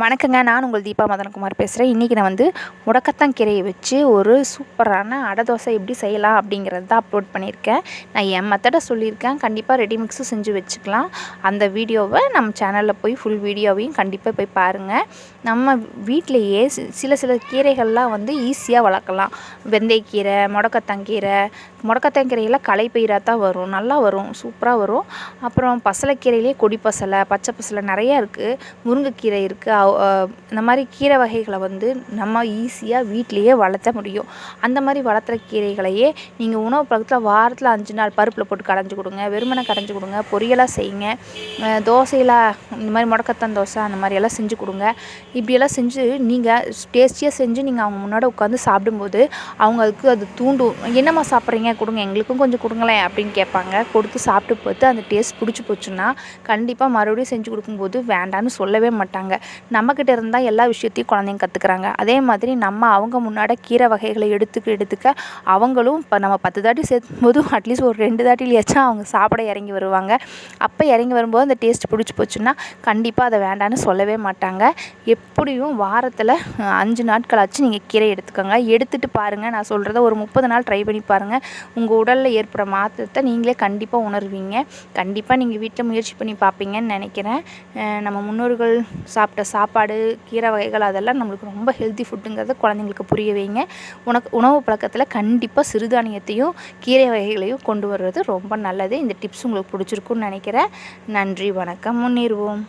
வணக்கங்க. நான் உங்கள் தீபா மதனகுமார் பேசுகிறேன் இன்றைக்கி நான் வந்து முடக்கத்தாங்கீரையை வச்சு ஒரு சூப்பரான அடை தோசை எப்படி செய்யலாம் அப்படிங்கிறது தான் அப்லோட் பண்ணியிருக்கேன். நான் என் மெத்தடை சொல்லியிருக்கேன். கண்டிப்பாக ரெடி மிக்ஸும் செஞ்சு வச்சுக்கலாம். அந்த வீடியோவை நம்ம சேனலில் போய் ஃபுல் வீடியோவையும் கண்டிப்பாக போய் பாருங்கள் நம்ம வீட்டிலையே சில சில கீரைகள்லாம் வந்து ஈஸியாக வளர்க்கலாம். வெந்தயக்கீரை முடக்கத்தாங்கீரை முடக்கத்தாங்கீரையெல்லாம் களைப்பயிராக தான் வரும். நல்லா வரும். சூப்பராக வரும். அப்புறம் பசலைக்கீரையிலே கொடி பசலை பச்சை பசலை நிறையா இருக்குது முருங்கைக்கீரை இருக்குது இந்த மாதிரி கீரை வகைகளை வந்து நம்ம ஈஸியாக வீட்லேயே வளர்த்த முடியும். அந்த மாதிரி வளர்த்துற கீரைகளையே நீங்கள் உணவு பழக்கத்தில் வாரத்தில் அஞ்சு நாள் பருப்பில் போட்டு கடைஞ்சி கொடுங்க வெறுமனை கடைஞ்சி கொடுங்க பொரியலாக செய்யுங்க தோசையில் இந்த மாதிரி முடக்கத்தான் தோசை அந்த மாதிரியெல்லாம் செஞ்சு கொடுங்க. இப்படியெல்லாம் செஞ்சு நீங்கள் டேஸ்டியாக செஞ்சு நீங்கள் அவங்க முன்னாடி உட்காந்து சாப்பிடும்போது அவங்களுக்கு அது தூண்டும். என்னம்மா சாப்பிட்றீங்க? கொடுங்க எங்களுக்கும் கொஞ்சம் கொடுங்களேன் அப்படின்னு கேட்பாங்க. கொடுத்து சாப்பிட்டு பார்த்து அந்த டேஸ்ட் பிடிச்சி போச்சுன்னா கண்டிப்பாக மறுபடியும் செஞ்சு கொடுக்கும்போது வேண்டான்னு சொல்லவே மாட்டாங்க. நம்மக்கிட்ட இருந்தால் எல்லா விஷயத்தையும் குழந்தைங்க கற்றுக்குறாங்க அதே மாதிரி நம்ம அவங்க முன்னாடி கீரை வகைகளை எடுத்துக்க எடுத்துக்க அவங்களும் இப்போ நம்ம பத்து தாட்டி சேர்த்தும்போதும் அட்லீஸ்ட் ஒரு ரெண்டு தாட்டிலேயாச்சும் அவங்க சாப்பிட இறங்கி வருவாங்க. அப்போ இறங்கி வரும்போது அந்த டேஸ்ட் பிடிச்சி போச்சுன்னா கண்டிப்பாக அதை வேண்டான்னு சொல்லவே மாட்டாங்க. எப்படியும் வாரத்தில் அஞ்சு நாட்களாச்சும் நீங்கள் கீரை எடுத்துக்கோங்க. எடுத்துகிட்டு பாருங்கள் நான் சொல்கிறத ஒரு முப்பது நாள் ட்ரை பண்ணி பாருங்கள் உங்கள் உடலில் ஏற்படுற மாற்றத்தை நீங்களே கண்டிப்பாக உணர்வீங்க. கண்டிப்பாக நீங்கள் வீட்டில் முயற்சி பண்ணி பார்ப்பீங்கன்னு நினைக்கிறேன். நம்ம முன்னோர்கள் சாப்பிட்ட சாப்பாடு கீரை வகைகள் அதெல்லாம் நம்மளுக்கு ரொம்ப ஹெல்த்தி ஃபுட்டுங்கிறத குழந்தைங்களுக்கு புரிய வைங்க. உனக்கு உணவு பழக்கத்தில் கண்டிப்பாக சிறுதானியத்தையும் கீரை வகைகளையும் கொண்டு வர்றது ரொம்ப நல்லது. இந்த டிப்ஸ் உங்களுக்கு பிடிச்சிருக்குன்னு நினைக்கிறேன். நன்றி வணக்கம். முன்னேறுவோம்.